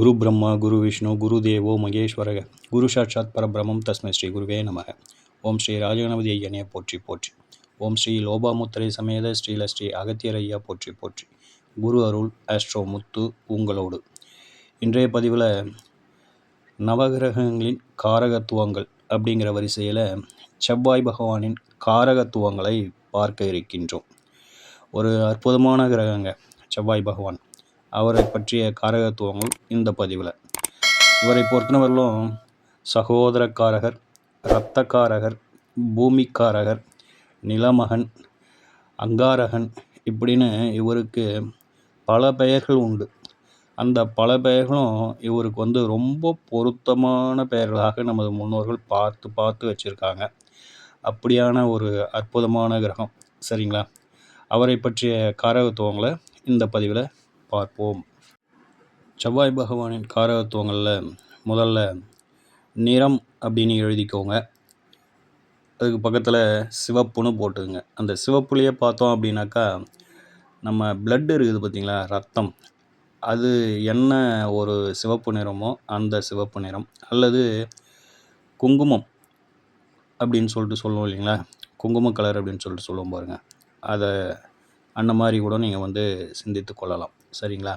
குரு பிரம்மா குரு விஷ்ணு குரு தேவோ மகேஸ்வரக குரு சாட்சாத் பரபிரமம் தஸ்மை ஸ்ரீ குருவே நமக. ஓம் ஸ்ரீ ராஜகணபதி ஐயனே போற்றி போற்றி. ஓம் ஸ்ரீ லோபாமுத்திரை சமேத ஸ்ரீல ஸ்ரீ அகத்தியர் ஐயா போற்றி போற்றி. குரு அருள் ஆஸ்ட்ரோ முத்து உங்களோடு. இன்றைய பதிவில் நவகிரகங்களின் காரகத்துவங்கள் அப்படிங்கிற வரிசையில் செவ்வாய் பகவானின் காரகத்துவங்களை பார்க்க இருக்கின்றோம். ஒரு அற்புதமான கிரகங்க செவ்வாய் பகவான். அவரை பற்றிய காரகத்துவங்கள் இந்த பதிவில். இவரை பொறுத்தவரையிலும் சகோதரக்காரகர் இரத்தக்காரகர் பூமிக்காரகர் நிலமகன் அங்காரகன் இப்படின்னு இவருக்கு பல பெயர்கள் உண்டு. அந்த பல பெயர்களும் இவருக்கு வந்து ரொம்ப பொருத்தமான பெயர்களாக நமது முன்னோர்கள் பார்த்து பார்த்து வச்சுருக்காங்க. அப்படியான ஒரு அற்புதமான கிரகம் சரிங்களா? அவரை பற்றிய காரகத்துவங்களை இந்த பதிவில் பார்ப்போம். செவ்வாய் பகவானின் காரகத்துவங்களில் முதல்ல நிறம் அப்படின்னு எழுதிக்கோங்க. அதுக்கு பக்கத்தில் சிவப்புன்னு போட்டுங்க அந்த சிவப்புலேயே பார்த்தோம் அப்படின்னாக்கா நம்ம பிளட் இருக்குது பார்த்திங்களா? ரத்தம். அது என்ன ஒரு சிவப்பு நிறமோ அந்த சிவப்பு நிறம். அல்லது குங்குமம் அப்படின்னு சொல்லிட்டு சொல்லுவோம் இல்லைங்களா? குங்கும கலர் அப்படின்னு சொல்லிட்டு சொல்லுவோம் பாருங்கள் அதை அந்த மாதிரி கூட நீங்கள் வந்து சிந்தித்து கொள்ளலாம். சரிங்களா?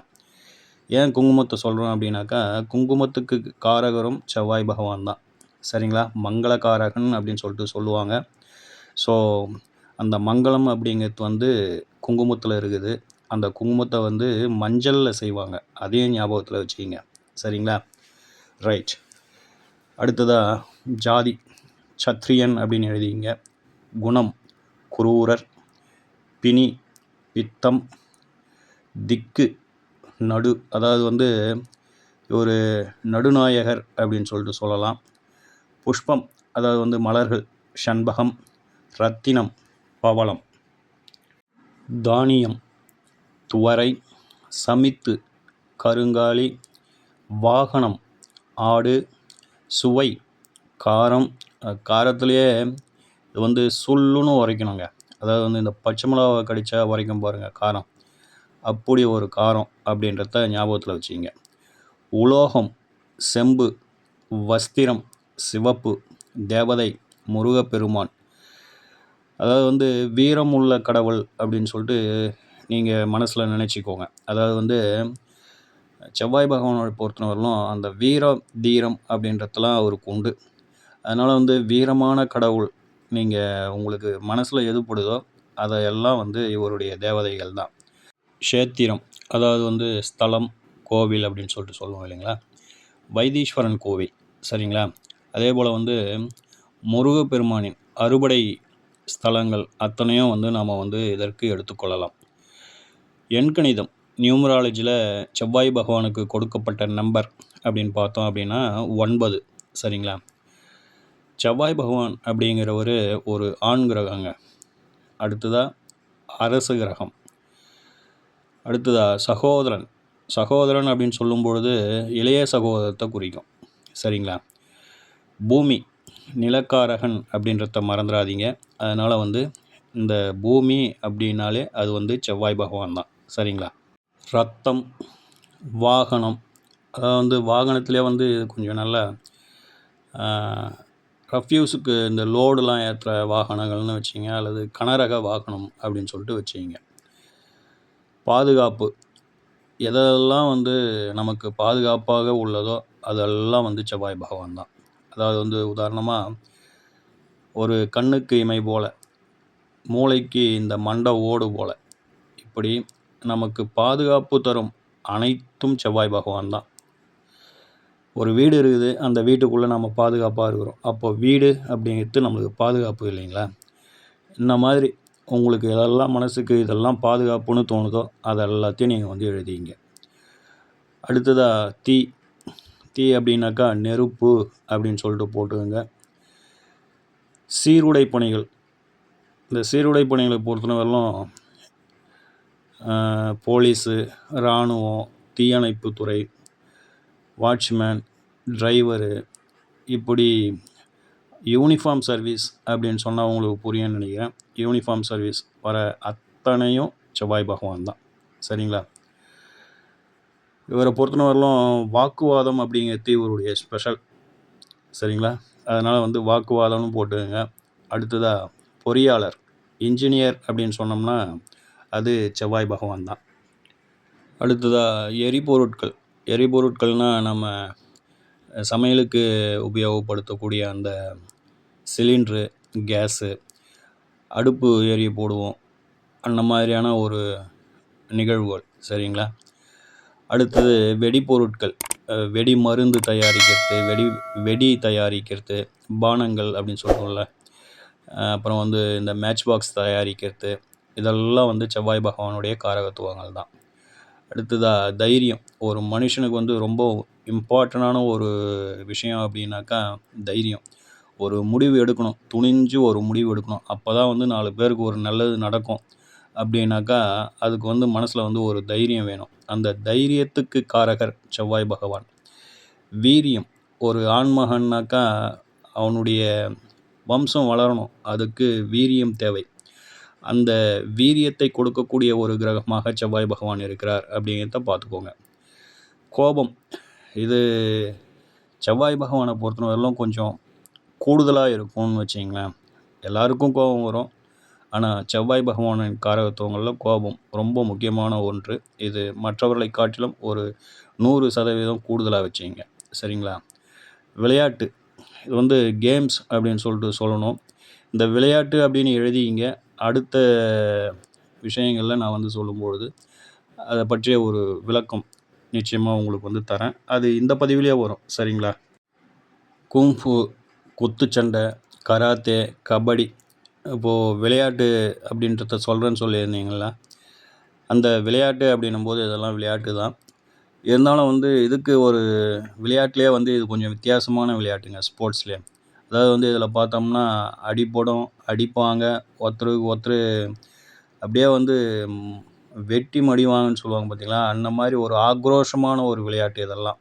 ஏன் குங்குமத்தை சொல்கிறோம் அப்படின்னாக்கா குங்குமத்துக்கு காரகரும் செவ்வாய் பகவான் தான். சரிங்களா? மங்களகாரகன் அப்படின்னு சொல்லிட்டு சொல்லுவாங்க. ஸோ அந்த மங்களம் அப்படிங்கிறது வந்து குங்குமத்தில் இருக்குது. அந்த குங்குமத்தை வந்து மஞ்சளில் செய்வாங்க. அதையும் ஞாபகத்தில் வச்சுக்கிங்க. சரிங்களா? ரைட் அடுத்ததாக ஜாதி சத்ரியன் அப்படின்னு எழுதிங்க குணம் குரூரர் பிணி பித்தம் திக்கு நடு அதாவது வந்து ஒரு நடுநாயகர் அப்படின்னு சொல்லிட்டு சொல்லலாம். புஷ்பம் அதாவது வந்து மலர்கள் ஷண்பகம் ரத்தினம் பவளம். தானியம் துவரை சமித்து கருங்காலி வாகனம் ஆடு சுவை காரம். காரத்துலேயே இது வந்து சுள்ளுன்னு உரைக்கணுங்க. அதாவது வந்து இந்த பச்சை மிளகாவை கடித்தா உரைக்கும் பாருங்கள் காரம். அப்படி ஒரு காரம் அப்படின்றத ஞாபகத்தில் வச்சுக்கிங்க. உலோகம் செம்பு வஸ்திரம் சிவப்பு தேவதை முருகப்பெருமான். அதாவது வந்து வீரம் உள்ள கடவுள் அப்படின்னு சொல்லிட்டு நீங்கள் மனசில் நினச்சிக்கோங்க. அதாவது வந்து செவ்வாய் பகவானோட பொறுத்தவரையிலும் அந்த வீரம் தீரம் அப்படின்றதெல்லாம் அவருக்கு உண்டு. அதனால் வந்து வீரமான கடவுள் நீங்கள் உங்களுக்கு மனசில் எதுப்படுதோ அதையெல்லாம் வந்து இவருடைய தேவதைகள் தான். க்ஷேத்திரம் அதாவது வந்து ஸ்தலம் கோவில் அப்படின்னு சொல்லிட்டு சொல்லுவோம் இல்லைங்களா? வைத்தீஸ்வரன் கோவில் சரிங்களா? அதே போல் வந்து முருகப்பெருமானின் அறுபடை ஸ்தலங்கள் அத்தனையும் வந்து நாம் வந்து இதற்கு எடுத்துக்கொள்ளலாம் எண்கணிதம் நியூமராலஜியில் செவ்வாய் பகவானுக்கு கொடுக்கப்பட்ட நம்பர் அப்படின்னு பார்த்தோம் அப்படின்னா ஒன்பது சரிங்களா? செவ்வாய் பகவான் அப்படிங்கிறவர் ஒரு ஆண் கிரகங்க. அடுத்ததாக அரசு கிரகம். அடுத்ததாக சகோதரன். சகோதரன் அப்படின்னு சொல்லும் பொழுது இளைய சகோதரத்தை குறிக்கும். சரிங்களா? பூமி நிலக்காரகன் அப்படின்றத மறந்துடாதீங்க அதனால் வந்து இந்த பூமி அப்படின்னாலே அது வந்து செவ்வாய் பகவான் தான். சரிங்களா? ரத்தம் வாகனம். அதாவது வந்து வாகனத்திலே வந்து கொஞ்சம் நல்ல ரஃப்யூஸுக்கு இந்த லோடுலாம் ஏற்றுற வாகனங்கள்னு வச்சிங்க அல்லது கனரக வாகனம் அப்படின்னு சொல்லிட்டு வச்சிங்க பாதுகாப்பு. எதெல்லாம் வந்து நமக்கு பாதுகாப்பாக உள்ளதோ அதெல்லாம் வந்து செவ்வாய் பகவான் தான். அதாவது வந்து உதாரணமாக ஒரு கண்ணுக்கு இமை போல் மூளைக்கு இந்த மண்டை ஓடு போல் இப்படி நமக்கு பாதுகாப்பு தரும் அனைத்தும் செவ்வாய் பகவான் தான். ஒரு வீடு இருக்குது அந்த வீட்டுக்குள்ளே நம்ம பாதுகாப்பாக இருக்கிறோம். அப்போ வீடு அப்படிங்கிறது நம்மளுக்கு பாதுகாப்பு இல்லைங்களா? இந்த மாதிரி உங்களுக்கு எதெல்லாம் மனசுக்கு இதெல்லாம் பாதுகாப்புன்னு தோணுதோ அதை எல்லாத்தையும் நீங்கள் வந்து எழுதிங்க. அடுத்ததாக தீ. தீ அப்படின்னாக்கா நெருப்பு அப்படின்னு சொல்லிட்டு போட்டுக்கோங்க. சீருடை பணிகள். இந்த சீருடை பணிகளை பொறுத்தவரையிலும் போலீஸு இராணுவம் தீயணைப்புத்துறை வாட்ச்மேன் டிரைவரு இப்படி யூனிஃபார்ம் சர்வீஸ் அப்படின்னு சொன்னால் உங்களுக்கு புரியும்னு நினைக்கிறேன். யூனிஃபார்ம் சர்வீஸ் வர அத்தனையும் செவ்வாய் பகவான் தான். சரிங்களா? இவரை பொறுத்தவரையிலும் வாக்குவாதம் அப்படிங்கிறது இவருடைய ஸ்பெஷல் சரிங்களா? அதனால் வந்து வாக்குவாதம்னு போட்டுக்கோங்க. அடுத்ததாக பொறியாளர் இன்ஜினியர் அப்படின்னு சொன்னோம்னா அது செவ்வாய் பகவான் தான். அடுத்ததாக எரிபொருட்கள். எரிபொருட்கள்னால் நம்ம சமையலுக்கு உபயோகப்படுத்தக்கூடிய அந்த சிலிண்ட்ரு கேஸு அடுப்பு எரிய போடுவோம். அந்த மாதிரியான ஒரு நிகழ்வுகள் சரிங்களா? அடுத்தது வெடிப்பொருட்கள் வெடி மருந்து தயாரிக்கிறது வெடி வெடி தயாரிக்கிறது பானங்கள் அப்படின்னு சொல்கிறோம்ல அப்புறம் வந்து இந்த மேட்ச் பாக்ஸ் தயாரிக்கிறது இதெல்லாம் வந்து செவ்வாய் பகவானுடைய காரகத்துவங்கள் தான். அடுத்ததாக தைரியம். ஒரு மனுஷனுக்கு வந்து ரொம்ப இம்பார்ட்டண்டான ஒரு விஷயம் அப்படின்னாக்கா தைரியம். ஒரு முடிவு எடுக்கணும். துணிஞ்சு ஒரு முடிவு எடுக்கணும். அப்போ தான் வந்து நாலு பேருக்கு ஒரு நல்லது நடக்கும். அப்படின்னாக்கா அதுக்கு வந்து மனசில் வந்து ஒரு தைரியம் வேணும். அந்த தைரியத்துக்கு காரகர் செவ்வாய் பகவான். வீரியம். ஒரு ஆண்மகன்னாக்கா அவனுடைய வம்சம் வளரணும். அதுக்கு வீரியம் தேவை. அந்த வீரியத்தை கொடுக்கக்கூடிய ஒரு கிரகமாக செவ்வாய் பகவான் இருக்கிறார் அப்படிங்கிறத பார்த்துக்கோங்க. கோபம். இது செவ்வாய் பகவானை பொறுத்தவரையிலும் கொஞ்சம் கூடுதலாக இருக்கும்னு வச்சிங்களேன். எல்லாருக்கும் கோபம் வரும். ஆனால் செவ்வாய் பகவானின் காரகத்துவங்களில் கோபம் ரொம்ப முக்கியமான ஒன்று. இது மற்றவர்களை காட்டிலும் ஒரு நூறு சதவீதம் கூடுதலாக வச்சிங்க. சரிங்களா? விளையாட்டு. இது வந்து கேம்ஸ் அப்படின்னு சொல்லிட்டு சொல்லணும். இந்த விளையாட்டு அப்படின்னு எழுதிங்க. அடுத்த விஷயங்களில் நான் வந்து சொல்லும்பொழுது அதை பற்றிய ஒரு விளக்கம் நிச்சயமாக உங்களுக்கு வந்து தரேன். அது இந்த பதிவிலே வரும். சரிங்களா? குங்ஃபு குத்துச்சண்டை கராத்தே கபடி இப்போது விளையாட்டு அப்படின்றத சொல்கிறேன்னு சொல்லியிருந்தீங்களா அந்த விளையாட்டு அப்படின்னும்போது இதெல்லாம் விளையாட்டு தான். இருந்தாலும் வந்து இதுக்கு ஒரு விளையாட்டுலேயே வந்து இது கொஞ்சம் வித்தியாசமான விளையாட்டுங்க ஸ்போர்ட்ஸ்லேயே. அதாவது வந்து இதில் பார்த்தோம்னா அடிப்படும் அடிப்பாங்க ஒருத்தருக்கு ஒருத்தர் அப்படியே வந்து வெட்டி மடிவாங்கன்னு சொல்லுவாங்க பார்த்தீங்களா அந்த மாதிரி ஒரு ஆக்ரோஷமான ஒரு விளையாட்டு இதெல்லாம்.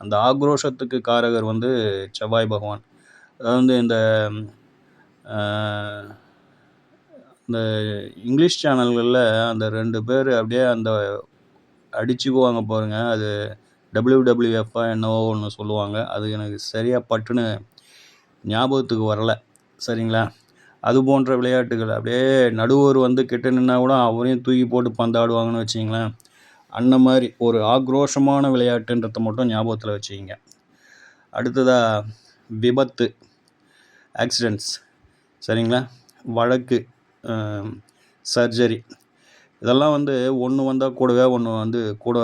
அந்த ஆக்ரோஷத்துக்கு காரகர் வந்து செவ்வாய் பகவான். அதாவது வந்து இந்த இந்த இங்கிலீஷ் சேனல்களில் அந்த ரெண்டு பேர் அப்படியே அந்த அடிச்சுக்குவாங்க பாருங்க. அது டபிள்யூடபிள்யூஎஃப்ஆ என்னவோ ஒன்று சொல்லுவாங்க. அது எனக்கு சரியாக பட்டுன்னு ஞாபகத்துக்கு வரலை. சரிங்களா? அது போன்ற விளையாட்டுகள். அப்படியே நடுவர் வந்து கிட்ட நின்னா கூட அவரையும் தூக்கி போட்டு பந்தாடுவாங்கன்னு வச்சிங்களேன் அந்த மாதிரி ஒரு ஆக்ரோஷமான விளையாட்டுன்றத மட்டும் ஞாபகத்தில் வச்சுக்கிங்க. அடுத்ததாக விபத்து ஆக்சிடெண்ட்ஸ் சரிங்களா? வழக்கு சர்ஜரி இதெல்லாம் வந்து ஒன்று வந்தால் கூடவே ஒன்று வந்து கூட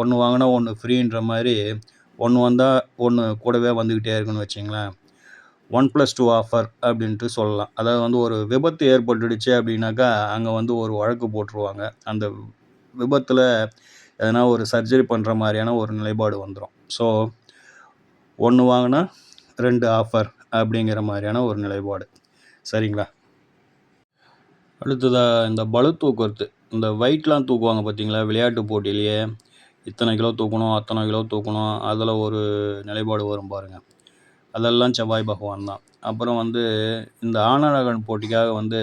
ஒன்று வாங்கினா ஒன்று ஃப்ரீன்ற மாதிரி ஒன்று வந்தால் ஒன்று கூடவே வந்துக்கிட்டே இருக்குன்னு வச்சிங்களேன். ஒன் ப்ளஸ் டூ ஆஃபர் அப்படின்ட்டு சொல்லலாம். அதாவது வந்து ஒரு விபத்து ஏற்பட்டுடுச்சு அப்படின்னாக்கா அங்கே வந்து ஒரு வழக்கு போட்டுருவாங்க. அந்த விபத்தில் எதனா ஒரு சர்ஜரி பண்ணுற மாதிரியான ஒரு நிலைப்பாடு வந்துடும் ஸோ ஒன்று வாங்கினா ரெண்டு ஆஃபர் அப்படிங்கிற மாதிரியான ஒரு நிலைப்பாடு. சரிங்களா? அடுத்ததாக இந்த பளு தூக்குறது. இந்த வெயிட்லாம் தூக்குவாங்க பார்த்தீங்களா? விளையாட்டு போட்டியிலேயே இத்தனை கிலோ தூக்கணும் அத்தனை கிலோ தூக்கணும் அதில் ஒரு நிலைப்பாடு வரும் பாருங்கள் அதெல்லாம் செவ்வாய் பகவான் தான். அப்புறம் வந்து இந்த ஆனரகன் போட்டிக்காக வந்து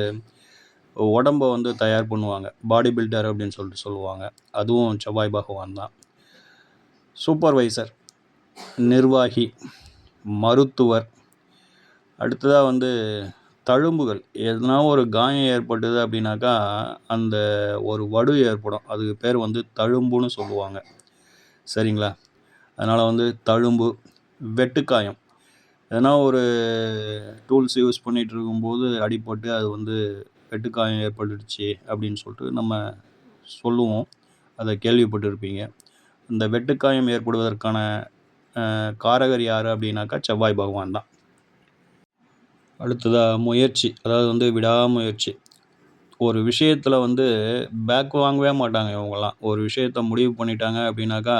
உடம்ப வந்து தயார் பண்ணுவாங்க. பாடி பில்டர் அப்படின்னு சொல்லிட்டு சொல்லுவாங்க. அதுவும் செவ்வாய் பகவான் தான். சூப்பர்வைசர் நிர்வாகி. மருத்துவர். அடுத்ததாக வந்து தழும்புகள். எதுனா ஒரு காயம் ஏற்பட்டுது அப்படின்னாக்கா அந்த ஒரு வடு ஏற்படும். அதுக்கு பேர் வந்து தழும்புன்னு சொல்லுவாங்க. சரிங்களா? அதனால் வந்து தழும்பு வெட்டுக்காயம். எதனா ஒரு டூல்ஸ் யூஸ் பண்ணிகிட்டு இருக்கும்போது அடிபட்டு அது வந்து வெட்டுக்காயம் ஏற்பட்டுடுச்சு அப்படின்னு சொல்லிட்டு நம்ம சொல்லுவோம். அதை கேள்விப்பட்டிருப்பீங்க. இந்த வெட்டுக்காயம் ஏற்படுவதற்கான காரகர் யார் அப்படின்னாக்கா செவ்வாய் பகவான் தான். அடுத்ததாக முயற்சி அதாவது வந்து விடாமுயற்சி. ஒரு விஷயத்தில் வந்து பேக் வாங்கவே மாட்டாங்க இவங்கெல்லாம். ஒரு விஷயத்த முடிவு பண்ணிட்டாங்க அப்படின்னாக்கா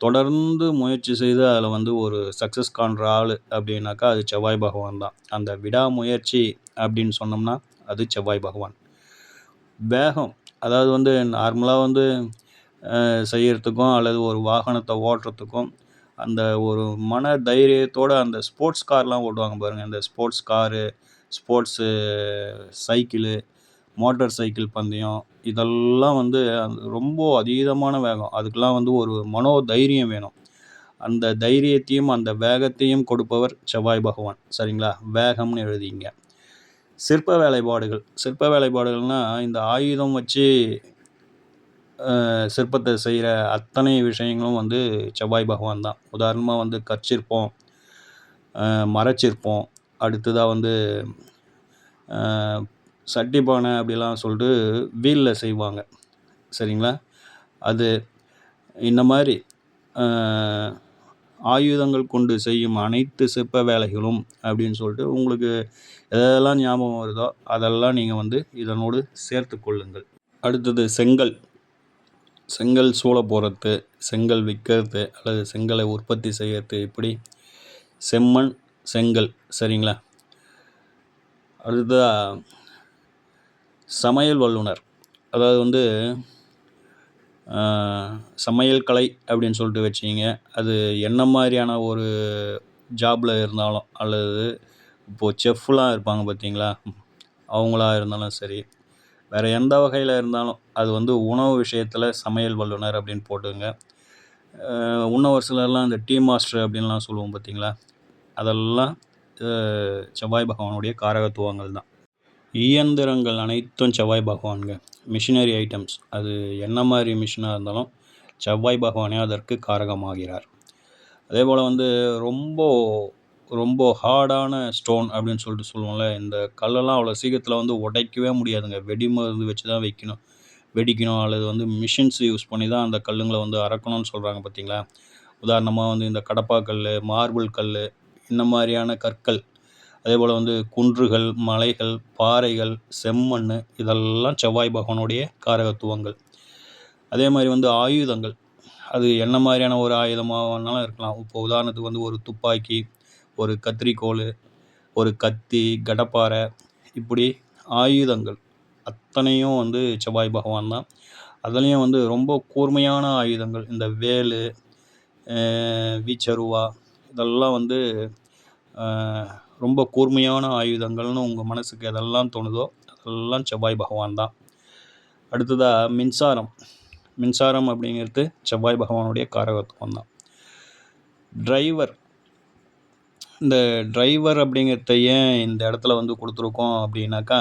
தொடர்ந்து முயற்சி செய்து அதில் வந்து ஒரு சக்ஸஸ் காண்ற ஆள் அப்படின்னாக்கா அது செவ்வாய் பகவான் தான். அந்த விடாமுயற்சி அப்படின்னு சொன்னோம்னா அது செவ்வாய் பகவான். வேகம் அதாவது வந்து நார்மலாக வந்து செய்கிறதுக்கும் அல்லது ஒரு வாகனத்தை ஓட்டுறதுக்கும் அந்த ஒரு மன தைரியத்தோட அந்த ஸ்போர்ட்ஸ் கார்லாம் ஓட்டுவாங்க பாருங்கள் இந்த sports car sports cycle motor cycle பந்தயம் இதெல்லாம் வந்து ரொம்ப அதீதமான வேகம். அதுக்கெலாம் வந்து ஒரு மனோ தைரியம் வேணும். அந்த தைரியத்தையும் அந்த வேகத்தையும் கொடுப்பவர் செவ்வாய் பகவான். சரிங்களா? வேகம்னு எழுதிங்க. சிற்ப வேலைப்பாடுகள். சிற்ப வேலைப்பாடுகள்னால் இந்த ஆயுதம் வச்சு சிற்பத்தை செய்கிற அத்தனை விஷயங்களும் வந்து செவ்வாய் பகவான் தான். உதாரணமாக வந்து கற்சிற்பம் மரச்சிற்பம் அடுத்ததாக வந்து சட்டி பானை அப்படிலாம் சொல்லிட்டு வீலில் செய்வாங்க. சரிங்களா? அது இந்த மாதிரி ஆயுதங்கள் கொண்டு செய்யும் அனைத்து சிற்ப வேலைகளும் அப்படின்னு சொல்லிட்டு உங்களுக்கு எதெல்லாம் ஞாபகம் வருதோ அதெல்லாம் நீங்கள் வந்து இதனோடு சேர்த்து கொள்ளுங்கள். அடுத்தது செங்கல். செங்கல் சூளை போடுறது செங்கல் விற்கிறது அல்லது செங்கலை உற்பத்தி செய்கிறது இப்படி செம்மண் செங்கல். சரிங்களா? அடுத்ததாக சமையல் வல்லுனர். அதாவது வந்து சமையல் கலை அப்படின்னு சொல்லிட்டு வச்சிங்க அது என்ன மாதிரியான ஒரு ஜாபில் இருந்தாலும் அல்லது இப்போது செஃப்லாம் இருப்பாங்க பார்த்தீங்களா? அவங்களா இருந்தாலும் சரி. வேறு எந்த வகையில் இருந்தாலும் அது வந்து உணவு விஷயத்தில் சமையல் வல்லுனர் அப்படின்னு போட்டுங்க இன்னும் ஒரு சிலர்லாம் இந்த டீ மாஸ்டர் அப்படின்லாம் சொல்லுவோம் பார்த்தீங்களா? அதெல்லாம் செவ்வாய் பகவானுடைய காரகத்துவங்கள் தான். இயந்திரங்கள் அனைத்தும் செவ்வாய் பகவான்ங்க. Machinery items. அது என்ன மாதிரி மிஷினாக இருந்தாலும் செவ்வாய் பகவானே அதற்கு காரகமாகிறார். அதே போல் வந்து ரொம்ப ரொம்ப ஹார்டான ஸ்டோன் அப்படின்னு சொல்லிட்டு சொல்லுவோம்ல இந்த கல்லெல்லாம் அவ்வளோ சீக்கிரத்தில் வந்து உடைக்கவே முடியாதுங்க. வெடி மருந்து வச்சு தான் வைக்கணும். வெடிக்கணும். அல்லது வந்து மிஷின்ஸ் யூஸ் பண்ணி தான் அந்த கல்லுங்களை வந்து அறக்கணும்னு சொல்கிறாங்க பார்த்தீங்களா உதாரணமாக வந்து இந்த கடப்பா கல் மார்பிள் கல் இந்த மாதிரியான கற்கள். அதே போல் வந்து குன்றுகள் மலைகள் பாறைகள் செம்மண் இதெல்லாம் செவ்வாய் பகவானுடைய காரகத்துவங்கள். அதே மாதிரி வந்து ஆயுதங்கள். அது என்ன மாதிரியான ஒரு ஆயுதமாக வேணாலும் இருக்கலாம். இப்போ உதாரணத்துக்கு வந்து ஒரு துப்பாக்கி ஒரு கத்திரிக்கோல் ஒரு கத்தி கடப்பாரை இப்படி ஆயுதங்கள். அத்தனையும் வந்து செவ்வாய் பகவான் தான். அதுலேயும் வந்து ரொம்ப கூர்மையான ஆயுதங்கள். இந்த வேல் வீச்சருவா இதெல்லாம் வந்து ரொம்ப கூர்மையான ஆயுதங்கள்னு உங்கள் மனசுக்கு எதெல்லாம் தோணுதோ அதெல்லாம் செவ்வாய் பகவான் தான். அடுத்ததாக மின்சாரம். மின்சாரம் அப்படிங்கிறது செவ்வாய் பகவானுடைய காரகத்துவம் தான். டிரைவர். இந்த டிரைவர் அப்படிங்கிறத ஏன் இந்த இடத்துல வந்து கொடுத்துருக்கோம் அப்படின்னாக்கா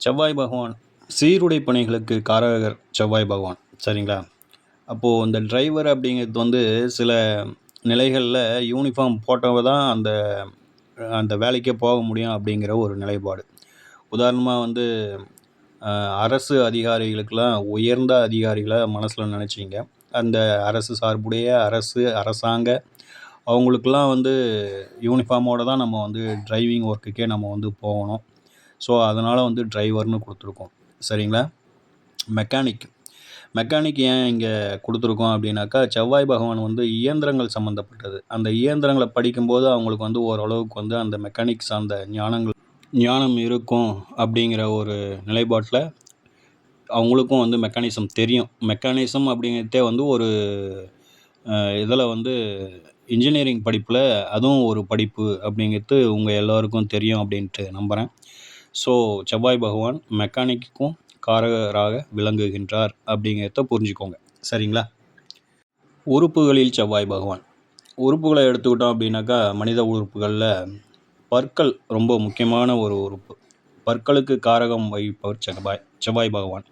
செவ்வாய் பகவான் சீருடை பணிகளுக்கு காரகர் செவ்வாய் பகவான். சரிங்களா? அப்போது இந்த டிரைவர் அப்படிங்கிறது வந்து சில நிலைகளில் யூனிஃபார்ம் போட்டவ தான் அந்த அந்த வேலைக்கே போக முடியும் அப்படிங்கிற ஒரு நிலைப்பாடு. உதாரணமாக வந்து அரசு அதிகாரிகளுக்கெல்லாம் உயர்ந்த அதிகாரிகளை மனசில் நினச்சிங்க. அந்த அரசு சார்புடைய அரசு அரசாங்க அவங்களுக்கெல்லாம் வந்து யூனிஃபார்மோடு தான் நம்ம வந்து டிரைவிங் ஒர்க்குக்கே நம்ம வந்து போகணும். ஸோ அதனால் வந்து டிரைவர்னு கொடுத்துருக்கோம். சரிங்களா? மெக்கானிக் மெக்கானிக் ஏன் இங்கே கொடுத்துருக்கோம் அப்படின்னாக்கா செவ்வாய் பகவான் வந்து இயந்திரங்கள் சம்மந்தப்பட்டது அந்த இயந்திரங்களை படிக்கும்போது அவங்களுக்கு வந்து ஓரளவுக்கு வந்து அந்த மெக்கானிக் சார்ந்த ஞானங்கள் ஞானம் இருக்கும் அப்படிங்கிற ஒரு நிலைப்பாட்டில் அவங்களுக்கும் வந்து மெக்கானிசம் தெரியும். மெக்கானிசம் அப்படிங்கிறதே வந்து ஒரு இதில் வந்து இன்ஜினியரிங் படிப்பில் அதுவும் ஒரு படிப்பு அப்படிங்கிறது உங்கள் எல்லோருக்கும் தெரியும் அப்படின்ட்டு நம்புகிறேன் ஸோ செவ்வாய் பகவான் மெக்கானிக்கும் காரகராக விளங்குகின்றார் அப்படிங்கிறத புரிஞ்சுக்கோங்க. சரிங்களா? உறுப்புகளில் செவ்வாய் பகவான். உறுப்புகளை எடுத்துக்கிட்டோம் அப்படின்னாக்கா மனித உறுப்புகளில் பற்கள் ரொம்ப முக்கியமான ஒரு உறுப்பு. பற்களுக்கு காரகம் வகிப்பவர் செவ்வாய் செவ்வாய் பகவான்.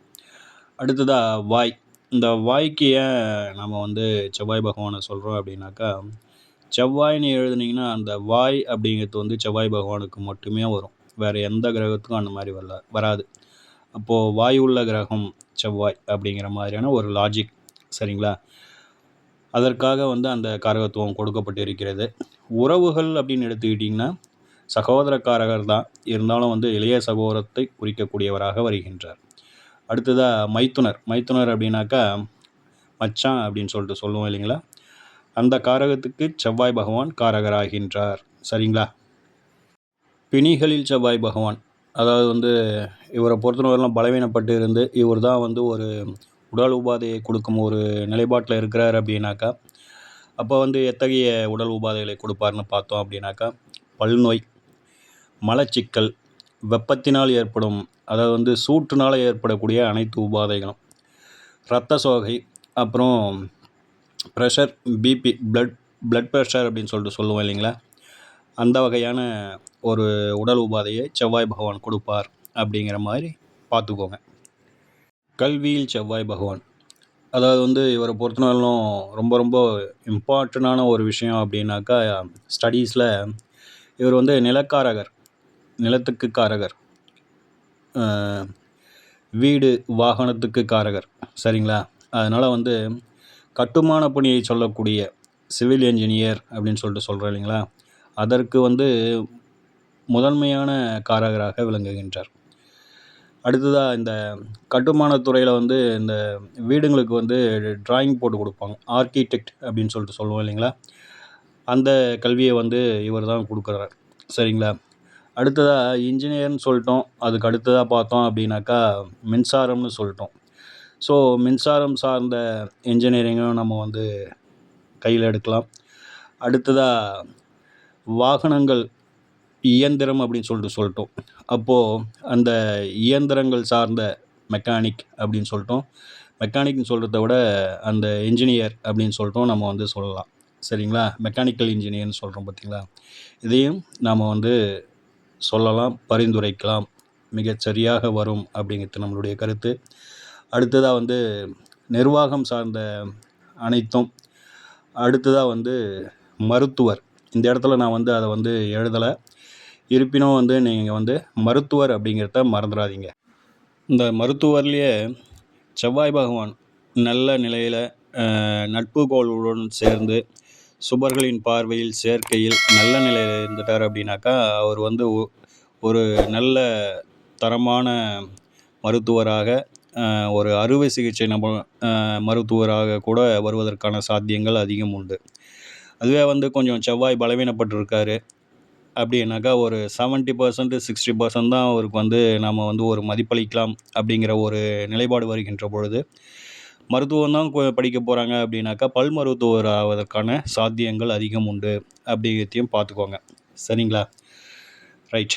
அடுத்ததாக வாய். இந்த வாய்க்கு ஏன் நம்ம வந்து செவ்வாய் பகவானை சொல்கிறோம் அப்படின்னாக்கா செவ்வாய்னு எழுதுனீங்கன்னா அந்த வாய் அப்படிங்கிறது வந்து செவ்வாய் பகவானுக்கு மட்டுமே வரும். வேறு எந்த கிரகத்துக்கும் அந்த மாதிரி வரல வராது. அப்போது வாய் உள்ள கிரகம் செவ்வாய் அப்படிங்கிற மாதிரியான ஒரு லாஜிக் சரிங்களா? அதற்காக வந்து அந்த காரகத்துவம் கொடுக்கப்பட்டு இருக்கிறது உறவுகள் அப்படின்னு எடுத்துக்கிட்டிங்கன்னா சகோதரக்காரகர் தான். இருந்தாலும் வந்து இளைய சகோதரத்தை குறிக்கக்கூடியவராக வருகின்றார். அடுத்ததாக மைத்துனர். மைத்துனர் அப்படின்னாக்கா மச்சான் அப்படின்னு சொல்லிட்டு சொல்லுவோம் இல்லைங்களா? அந்த காரகத்துக்கு செவ்வாய் பகவான் காரகராகின்றார். சரிங்களா? பிணிகளில் செவ்வாய் பகவான். அதாவது வந்து இவரை பொறுத்தவரைலாம் பலவீனப்பட்டு இருந்து இவர் தான் வந்து ஒரு உடல் உபாதையை கொடுக்கும் ஒரு நிலைப்பாட்டில் இருக்கிறார் அப்படின்னாக்கா அப்போ வந்து எத்தகைய உடல் உபாதைகளை கொடுப்பார்னு பார்த்தோம் அப்படின்னாக்கா பல்நோய் மலச்சிக்கல் வெப்பத்தினால் ஏற்படும் அதாவது வந்து சூட்டுனால் ஏற்படக்கூடிய அனைத்து உபாதைகளும் இரத்த சோகை அப்புறம் pressure BP blood blood pressure அப்படின்னு சொல்லிட்டு சொல்லுவோம் இல்லைங்களா? அந்த வகையான ஒரு உடல் உபாதையை செவ்வாய் பகவான் கொடுப்பார் அப்படிங்கிற மாதிரி பார்த்துக்கோங்க. கல்வியில் செவ்வாய் பகவான். அதாவது வந்து இவரை பொறுத்தனாலும் ரொம்ப ரொம்ப இம்பார்ட்டண்டான ஒரு விஷயம் அப்படின்னாக்கா ஸ்டடீஸில் இவர் வந்து நிலக்காரகர் நிலத்துக்கு காரகர். வீடு வாகனத்துக்கு காரகர். சரிங்களா? அதனால் வந்து கட்டுமான பணியை சொல்லக்கூடிய சிவில் என்ஜினியர் அப்படின்னு சொல்லிட்டு சொல்கிறோம் இல்லைங்களா? அதற்கு வந்து முதன்மையான காரகராக விளங்குகின்றார். அடுத்ததாக இந்த கட்டுமானத் துறையில் வந்து இந்த வீடுங்களுக்கு வந்து டிராயிங் போட்டு கொடுப்பாங்க. ஆர்கிடெக்ட் அப்படின்னு சொல்லிட்டு சொல்லுவோம் இல்லைங்களா? அந்த கல்வியை வந்து இவர் தான் கொடுக்குறார். சரிங்களா? அடுத்ததாக இன்ஜினியர்னு சொல்லிட்டோம். அதுக்கு அடுத்ததாக பார்த்தோம் அப்படின்னாக்கா மின்சாரம்னு சொல்லிட்டோம். ஸோ மின்சாரம் சார்ந்த இன்ஜினியரிங்கும் நம்ம வந்து கையில் எடுக்கலாம். அடுத்ததாக வாகனங்கள் இயந்திரம் அப்படின்னு சொல்லிட்டு சொல்லிட்டோம். அப்போது அந்த இயந்திரங்கள் சார்ந்த மெக்கானிக் அப்படின்னு சொல்லிட்டோம். மெக்கானிக்னு சொல்கிறத விட அந்த இன்ஜினியர் அப்படின்னு சொல்லிட்டோம் நம்ம வந்து சொல்லலாம். சரிங்களா? மெக்கானிக்கல் இன்ஜினியர்னு சொல்கிறோம் பார்த்தீங்களா? இதையும் நாம் வந்து சொல்லலாம் பரிந்துரைக்கலாம். மிகச்சரியாக வரும் அப்படிங்கிறது நம்மளுடைய கருத்து. அடுத்ததாக வந்து நிர்வாகம் சார்ந்த அனைத்தும். அடுத்ததாக வந்து மருத்துவர். இந்த இடத்துல நான் வந்து அதை வந்து எழுதலை. இருப்பினும் வந்து நீங்கள் வந்து மருத்துவர் அப்படிங்கிறத மறந்துடாதீங்க இந்த மருத்துவர்லேயே செவ்வாய் பகவான் நல்ல நிலையில் நட்பு கோளுடன் சேர்ந்து சுபர்களின் பார்வையில் சேர்க்கையில் நல்ல நிலையில் இருந்துட்டார் அப்படின்னாக்கா அவர் வந்து ஒரு நல்ல தரமான மருத்துவராக ஒரு அறுவை சிகிச்சை நம்ம மருத்துவராக கூட வருவதற்கான சாத்தியங்கள் அதிகம் உண்டு. அதுவே வந்து கொஞ்சம் செவ்வாய் பலவீனப்பட்டிருக்காரு. அப்படின்னாக்கா ஒரு செவன்ட்டி பர்சன்ட்டு சிக்ஸ்டி பர்சன்ட் தான் அவருக்கு வந்து நம்ம வந்து ஒரு மதிப்பளிக்கலாம் அப்படிங்கிற ஒரு நிலைப்பாடு வருகின்ற பொழுது மருத்துவம் தான் படிக்க போகிறாங்க அப்படின்னாக்கா பல் மருத்துவர் ஆவதற்கான சாத்தியங்கள் அதிகம் உண்டு. அப்படிங்கிறதையும் பார்த்துக்கோங்க. சரிங்களா? ரைட்